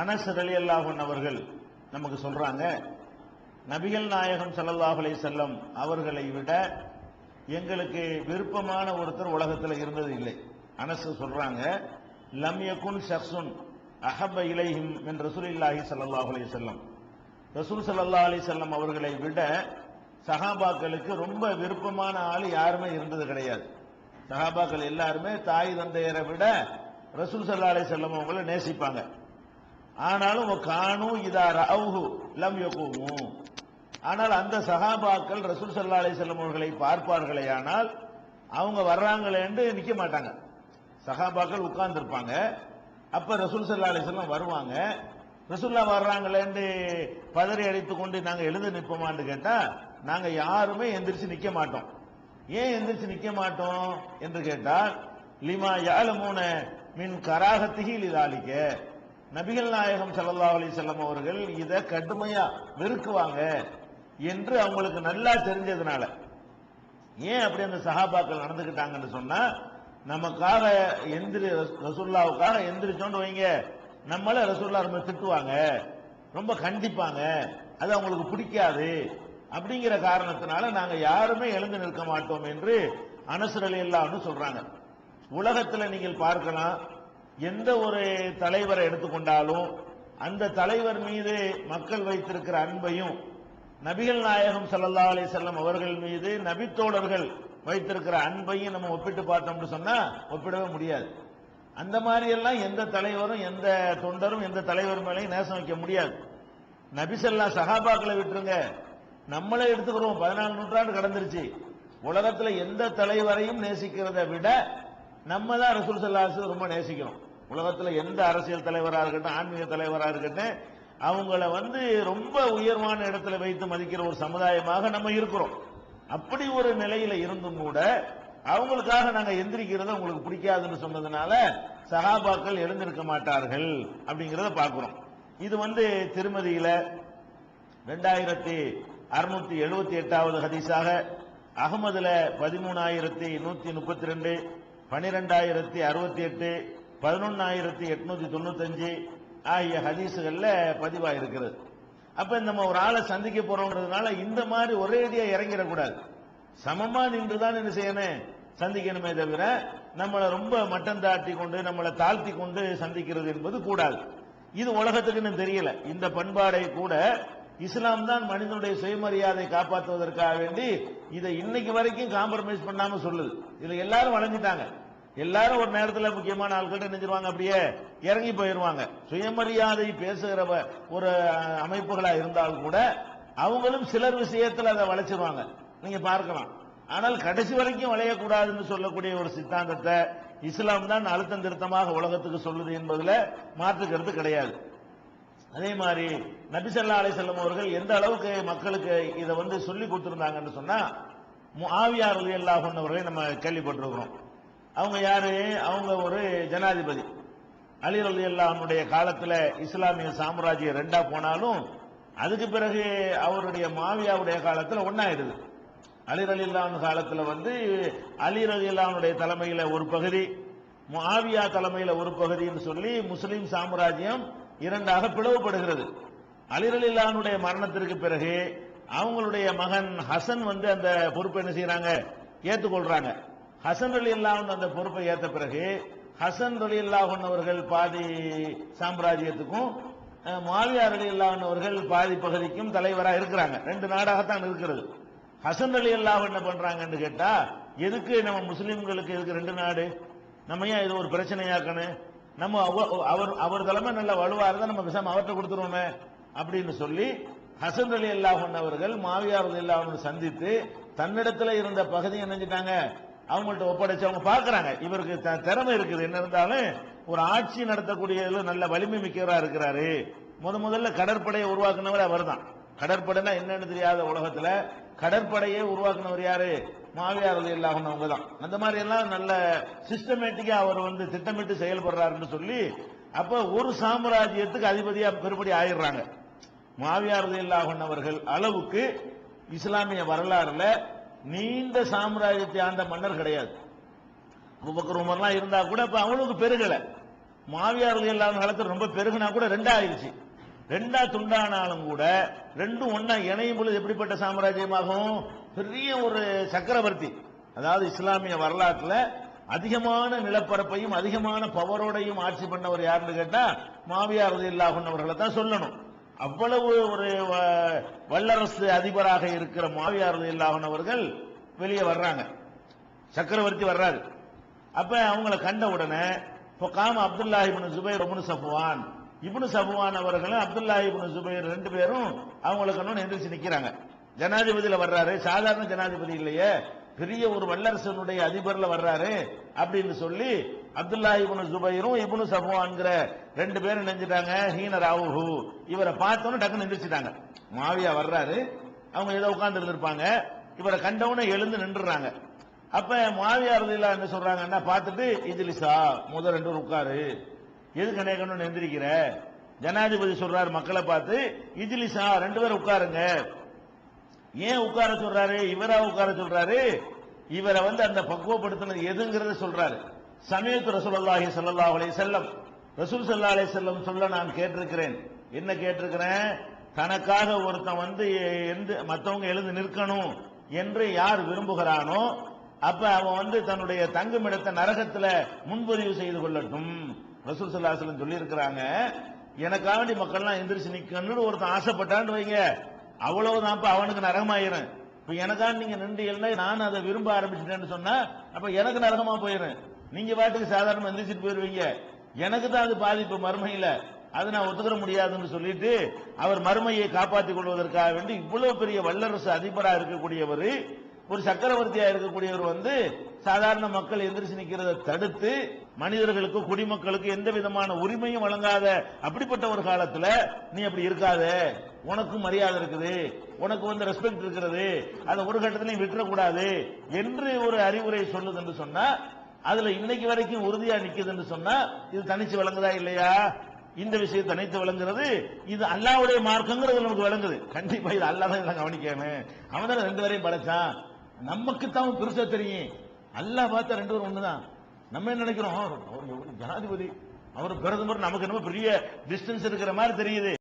அனஸ் அல்லாஹன் அவர்கள் நமக்கு சொல்றாங்க நபிகள் நாயகம் சல்லல்லாஹ் அலைஹி செல்லம் அவர்களை விட எங்களுக்கு விருப்பமான ஒருத்தர் உலகத்தில் இருந்தது இல்லை. அனசு சொல்றாங்க லம்யகுன் யகுன் அஹப அஹப்ப என் ரசூல் இல்லாஹி சல்லாஹ் அலி செல்லம் ரசூல் சல்லா அலி செல்லம் அவர்களை விட சஹாபாக்களுக்கு ரொம்ப விருப்பமான ஆள் யாருமே இருந்தது கிடையாது. சஹாபாக்கள் எல்லாருமே தாய் தந்தையரை விட ரசூல் சல்லா அலி செல்லம் அவங்களை நேசிப்பாங்க. ஆனாலும் காணும் இதா ரவுஹு லம் யகுமு. ஆனால் அந்த சஹாபாக்கள் ரசூல் சல்லா அலி செல்லம் அவர்களை பார்ப்பார்களே ஆனால் அவங்க வர்றாங்களேன்னு நிற்க மாட்டாங்க. சஹாபாக்கள் உட்கார்ந்துருப்பாங்க. அப்ப ரசூல் சல்லா அலி செல்லம் வருவாங்க. ரசூல்லா வர்றாங்களேன்னு பதறி அடித்து கொண்டு நாங்கள் எழுந்து நிற்போமான்னு கேட்டால் நாங்கள் யாருமே எந்திரிச்சு நிற்க மாட்டோம். ஏன் எந்திரிச்சு நிற்க மாட்டோம்? என்று கேட்டால் லிமா யாலமூன மின் கராகத்திகில் இதாளிக்க நபிகள் நாயகம் சல்லா அலி செல்லம் அவர்கள் இதை கடுமையா வெறுக்குவாங்க என்று அவங்களுக்கு நல்லா தெரிஞ்சதுனால. ஏன் அப்படி அந்த சஹாபாக்கள் நடந்துக்கிட்டாங்கன்னு சொன்னா நமக்காக எந்திரி ரசுல்லாவுக்காக எந்திரிச்சோன்னு வைங்க. நம்மள ரசுல்லா ரொம்ப திட்டுவாங்க. ரொம்ப கண்டிப்பாங்க. அது அவங்களுக்கு பிடிக்காது. அப்படிங்கிற காரணத்தினால நாங்க யாருமே எழுந்து நிற்க மாட்டோம் என்று அனசுரல் இல்லான்னு சொல்றாங்க. உலகத்துல நீங்கள் பார்க்கலாம் எந்த ஒரு தலைவரை எடுத்துக்கொண்டாலும் அந்த தலைவர் மீது மக்கள் வைத்திருக்கிற அன்பையும் நபிகள் நாயகம் சல்லா அலி செல்லம் அவர்கள் மீது நபித்தோழர்கள் வைத்திருக்கிற அன்பையும் நம்ம ஒப்பிட்டு பார்த்தோம்னு சொன்னா ஒப்பிடவே முடியாது. அந்த மாதிரி எல்லாம் எந்த தலைவரும் எந்த தொண்டரும் எந்த தலைவர் மேலையும் நேசம் வைக்க முடியாது. நபிசல்லா சஹாபாக்களை விட்டுருங்க. நம்மளே எடுத்துக்கிறோம். பதினாலு நூற்றாண்டு கடந்துருச்சு. உலகத்தில் எந்த தலைவரையும் நேசிக்கிறதை விட நம்ம தான் ரசூல் சல்லாசு ரொம்ப நேசிக்கிறோம். உலகத்தில் எந்த அரசியல் தலைவராக இருக்கட்டும் ஆன்மீக தலைவராக இருக்கட்டும் அவங்கள வந்து ரொம்ப உயர்வான இடத்துல வைத்து மதிக்கிற ஒரு சமுதாயமாக நம்ம இருக்கிறோம். அப்படி ஒரு நிலையில இருந்தும் கூட அவங்களுக்காக நாங்க எந்திரிக்கிறது உங்களுக்கு பிடிக்காதுன்னு சொன்னதுனால சஹாபாக்கள் எழுந்திருக்க மாட்டார்கள் அப்படிங்கிறத பார்க்கிறோம். இது வந்து திருமதியில ரெண்டாயிரத்தி அறுநூத்தி எழுபத்தி எட்டாவது ஹதீஸாக அகமதுல பதிமூணாயிரத்தி நூத்தி முப்பத்தி ரெண்டு பனிரெண்டாயிரத்தி அறுபத்தி எட்டு பதினொன்னாயிரத்தி எட்நூத்தி தொண்ணூத்தஞ்சு ஆகிய ஹதீஸுகள்ல பதிவாயிருக்கிறது. அப்ப நம்ம ஒரு ஆளை சந்திக்க போறோம்ன்றதுனால இந்த மாதிரி ஒரேடியா இறங்கிடக்கூடாது. சமமா நின்று தான் என்ன செய்யணும்? சந்திக்கணுமே தவிர நம்மளை ரொம்ப மட்டம் தாட்டி கொண்டு நம்மளை தாழ்த்தி கொண்டு சந்திக்கிறது என்பது கூடாது. இது உலகத்துக்குன்னு தெரியல. இந்த பண்பாடை கூட இஸ்லாம் தான் மனிதனுடைய சுயமரியாதை காப்பாற்றுவதற்காக வேண்டி இதை இன்னைக்கு வரைக்கும் காம்ப்ரமைஸ் பண்ணாம சொல்லுது. இதுல எல்லாரும் வளைஞ்சிட்டாங்க எல்லாரும் ஒரு நேரத்தில் முக்கியமான ஆள்கிட்ட நினைச்சிருவாங்க அப்படியே இறங்கி போயிடுவாங்க சுயமரியாதை பேசுகிற ஒரு அமைப்புகளாக இருந்தாலும் இருந்தால் கூட அவங்களும் சிலர் விஷயத்தில் அதை வளைச்சிருவாங்க. நீங்க பார்க்கலாம். ஆனால் கடைசி வரைக்கும் வளையக்கூடாதுன்னு சொல்லக்கூடிய ஒரு சித்தாந்தத்தை இஸ்லாம் தான் அழுத்தம் திருத்தமாக உலகத்துக்கு சொல்லுது என்பதில் மாற்றுக்கிறது கிடையாது. அதே மாதிரி நபிசல்லா அலிசல்லம் அவர்கள் எந்த அளவுக்கு மக்களுக்கு இதை வந்து சொல்லி கொடுத்துருந்தாங்கன்னு சொன்னா ஆவியார் எல்லா அன்ஹு அவர்களை நம்ம கேள்விப்பட்டிருக்கிறோம். அவங்க யாரு? அவங்க ஒரு ஜனாதிபதி. அலி அல்லாவுடைய காலத்தில் இஸ்லாமிய சாம்ராஜ்யம் ரெண்டா போனாலும் அதுக்கு பிறகு அவருடைய மாவியாவுடைய காலத்தில் ஒன்னாயிடுது அலி ரலியல்லாஹு காலத்தில் வந்து அலி ரலியல்லாஹுடைய தலைமையில் ஒரு பகுதி மாவியா தலைமையில் ஒரு பகுதின்னு சொல்லி முஸ்லீம் சாம்ராஜ்யம் இரண்டாக பிளவுபடுகிறது. அலிரலில்லானுடைய மரணத்திற்கு பிறகு அவங்களுடைய மகன் ஹசன் வந்து அந்த பொறுப்பை என்ன செய்யறாங்க ஏற்றுக்கொள்றாங்க ஹசன் அலி அந்த பொறுப்பை ஏற்ற பிறகு ஹசன் அலி அவர்கள் பாதி சாம்ராஜ்யத்துக்கும் மாவியார் அலி அவர்கள் பாதி பகுதிக்கும் தலைவராக இருக்கிறாங்க. ரெண்டு நாடாகத்தான் இருக்கிறது. ஹசன் அலி அல்லாஹ் என்ன பண்றாங்கன்னு கேட்டா எதுக்கு நம்ம முஸ்லிம்களுக்கு எதுக்கு ரெண்டு நாடு? நம்ம ஏன் இது ஒரு பிரச்சனையாக்கணும்? நம்ம அவ- அவர் அவர் தலைமை நல்ல வலுவா இருந்தா நம்ம பேசாம அவர்கிட்ட கொடுத்துருவோமே அப்படின்னு சொல்லி ஹசன் அலி அல்லாஹன் அவர்கள் மாவியார் அலி அல்லாஹன் சந்தித்து தன்னிடத்தில் இருந்த பகுதியை நினைஞ்சிட்டாங்க அவங்கள்ட்ட ஒப்படைச்சு அவங்க பார்க்கறாங்க. இவருக்கு த- திறமை இருக்குது. என்ன இருந்தாலும் ஒரு ஆட்சி நடத்தக்கூடியதுல நல்ல வலிமை மிக்கவரா இருக்கிறாரு. முத முதல்ல கடற்படையை உருவாக்குனவர் அவர் தான் கடற்படைனா என்னன்னு தெரியாத உலகத்துல கடற்படையை உருவாக்குனவர் யாரு? மாவியார் அலி அவங்க தான் அந்த மாதிரி எல்லாம் நல்ல சிஸ்டமேட்டிக்கா அவர் வந்து திட்டமிட்டு செயல்படுறாருன்னு சொல்லி அப்ப ஒரு சாம்ராஜ்யத்துக்கு அதிபதியா பெருபடி ஆயிடுறாங்க. மாவியார் அலி அவர்கள் அளவுக்கு இஸ்லாமிய வரலாறுல நீண்ட சாம்ராஜ்யத்தை ஆண்ட மன்னர் கிடையாது. அபுபக்கர் உமர்லாம் இருந்தா கூட இப்ப அவங்களுக்கு பெருகல. மாவியார்கள் இல்லாத காலத்தில் ரொம்ப பெருகுனா கூட ரெண்டா ஆயிடுச்சு. ரெண்டா துண்டானாலும் கூட ரெண்டும் ஒன்னா இணையும் பொழுது எப்படிப்பட்ட சாம்ராஜ்யமாகும்? பெரிய ஒரு சக்கரவர்த்தி அதாவது இஸ்லாமிய வரலாற்றுல அதிகமான நிலப்பரப்பையும் அதிகமான பவரோடையும் ஆட்சி பண்ணவர் யாருன்னு கேட்டா மாவியார் இல்லாகுன்னவர்களை தான் சொல்லணும். அவ்வளவு ஒரு வ- வல்லரசு அதிபராக இருக்கிற மாவியார் இல்லாமன் அவர்கள் வெளியே வர்றாங்க. சக்கரவர்த்தி வர்றாரு. அப்ப அவங்கள கண்ட உடனே காம Abdullah ibn Zubair ibn Safwan. Ibn Safwan அவர்களும் அப்துல்லா இபின் ஜுபைர் ரெண்டு பேரும் அவங்களுக்கு கண்ணு எந்திரிச்சு நிக்கிறாங்க. ஜனாதிபதியில் வர்றாரு. சாதாரண ஜனாதிபதி இல்லையே. பெரிய ஒரு வல்லரசனுடைய அதிபர்ல வர்றாரு அப்படின்னு சொல்லி அப்துல்லா இபுனு ஜுபைரும் இபுனு சஃப்வான்ங்கிற ரெண்டு பேரும் நினைஞ்சிட்டாங்க ஹீன ராவுஹு. இவரை பார்த்தோன்னு டக்குன்னு எந்திரிச்சிட்டாங்க. மாவியா வர்றாரு. அவங்க ஏதோ உட்கார்ந்து இருந்திருப்பாங்க. இவரை கண்டவுடனே எழுந்து நின்றுறாங்க. அப்ப மாவியார் ரலியல்லாஹு என்ன சொல்றாங்கன்னா பார்த்துட்டு இஜ்லிசா முதல் ரெண்டு உட்காரு உட்காரு. எதுக்கு நேக்கணும்னு எந்திரிக்கிற? ஜனாதிபதி சொல்றாரு மக்களை பார்த்து இஜ்லிசா ரெண்டு பேரும் உட்காருங்க. ஏன் உட்கார சொல்றாரு? இவரா உட்கார சொல்றாரு? இவரை வந்து அந்த பக்குவப்படுத்தினது எதுங்கிறத சொல்றாரு. சமயத்து ரசூலுல்லாஹி சல்லா அலே செல்லம் ரசூல் சல்லா அலே செல்லம் சொல்ல நான் கேட்டிருக்கிறேன். என்ன கேட்டிருக்கிறேன்? தனக்காக ஒருத்தன் வந்து எந்த மற்றவங்க எழுந்து நிற்கணும் என்று யார் விரும்புகிறானோ அப்ப அவன் வந்து தன்னுடைய தங்குமிடத்தை நரகத்துல முன்பதிவு செய்து கொள்ளட்டும். ரசூல் ஸல்லல்லாஹு அலைஹி வஸல்லம் சொல்லி இருக்கிறாங்க மக்கள்லாம் எந்திரிச்சு நிக்கணும்னு ஒருத்தன் ஆசைப்பட்டான்னு வைங்க. அவ்வளவுதான்ப்பா அவனுக்கு நரகமாயிரும். இப்ப எனக்கான நீங்க நின்று நான் அதை விரும்ப ஆரம்பிச்சிட்டேன்னு சொன்னா அப்ப எனக்கு நரகமா போயிரும். நீங்க பாட்டுக்கு சாதாரணமா எந்திரிச்சிட்டு போயிருவீங்க. எனக்கு தான் அது பாதிப்பு மறுமையில அதை நான் ஒத்துக்கிற முடியாதுன்னு சொல்லிட்டு அவர் மறுமையை காப்பாற்றிக் கொள்வதற்காக வேண்டி இவ்வளவு பெரிய வல்லரசு அதிபராக இருக்கக்கூடியவர் ஒரு சக்கரவர்த்தியா இருக்கக்கூடியவர் வந்து சாதாரண மக்கள் எந்திரிச்சு நிக்கிறத தடுத்து மனிதர்களுக்கு குடிமக்களுக்கு எந்த விதமான உரிமையும் வழங்காத அப்படிப்பட்ட ஒரு காலத்துல நீ அப்படி இருக்காத. உனக்கும் மரியாதை இருக்குது. உனக்கு வந்து ரெஸ்பெக்ட் இருக்கிறது. அதை ஒரு கட்டத்திலையும் விட்டுறக்கூடாது என்று ஒரு அறிவுரை சொல்லுது என்று சொன்னா அதுல இன்னைக்கு வரைக்கும் உறுதியா நிக்குதுன்னு சொன்னா இது தனிச்சு விளங்குதா இல்லையா? இந்த விஷயம் தனித்து விளங்குறது இது அல்லாவுடைய மார்க்கங்கிறது நமக்கு விளங்குது. கண்டிப்பா இது அல்லாஹ் தான் கவனிக்கணும் அவன் தான் ரெண்டு பேரையும் படைச்சான். நமக்கு தான் பெருசா தெரியும். அல்லாஹ் பார்த்தா ரெண்டு பேரும் ஒண்ணுதான். நம்ம என்ன நினைக்கிறோம்? அவர் எவ்வளவு ஜனாதிபதி. அவர் பிரதமர் நமக்கு என்னமோ பெரிய டிஸ்டன்ஸ் இருக்கிற மாதிரி தெரியுது.